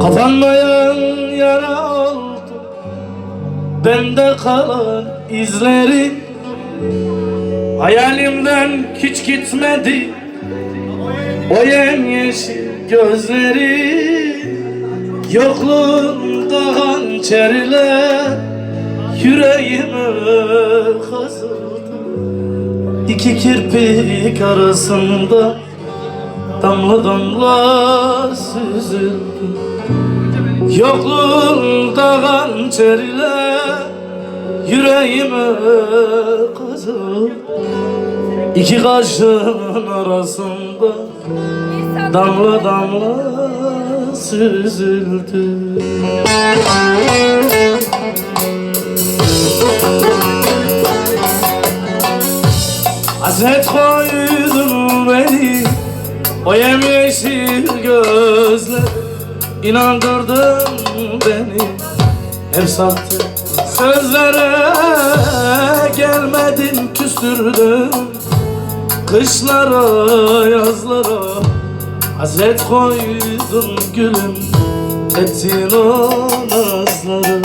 Kapanmayan yara oldu. Bende kalan izlerin Hayalimden hiç gitmedi. O yemyeşil gözleri Yokluğunda hançerler Yüreğime kazıldı İki kirpik arasında Damla damla süzüldü Yokluğunda hançerler Yüreğime kazıldı İki kaşın arasında Damla damla süzüldü Hasret koydun beni O yemyeşil gözler İnandırdın beni. Hep sahte sözlere Gelmedin küstürdün. Kışlara yazlara Hasret koydun gülüm Ettin o nazları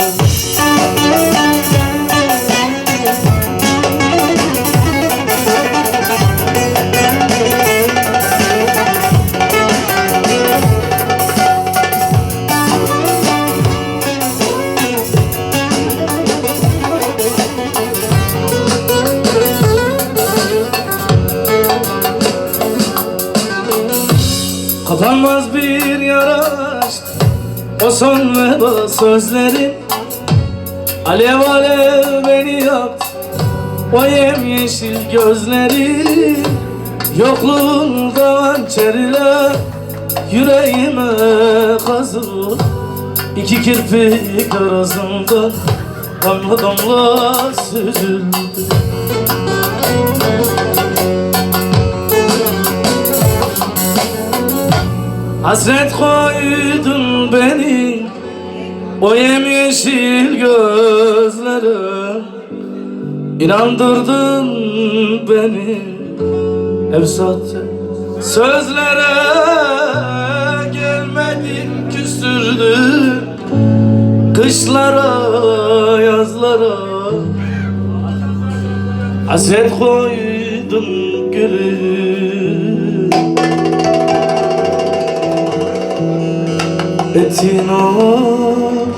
Kapanmaz bir yara O son veba sözlerin. Alev alev beni yaktı. O yemyeşil gözlerin. Yokluğunda hançeriler Yüreğime kazıldı. İki kirpik arasında Damla damla süzüldü Hasret koydun beni O yemyeşil gözlere. İnandırdın beni sahte sözlere Gelmedin küstürdün. Kışlara yazlara. Hasret koydun gülüm muhabbetin olur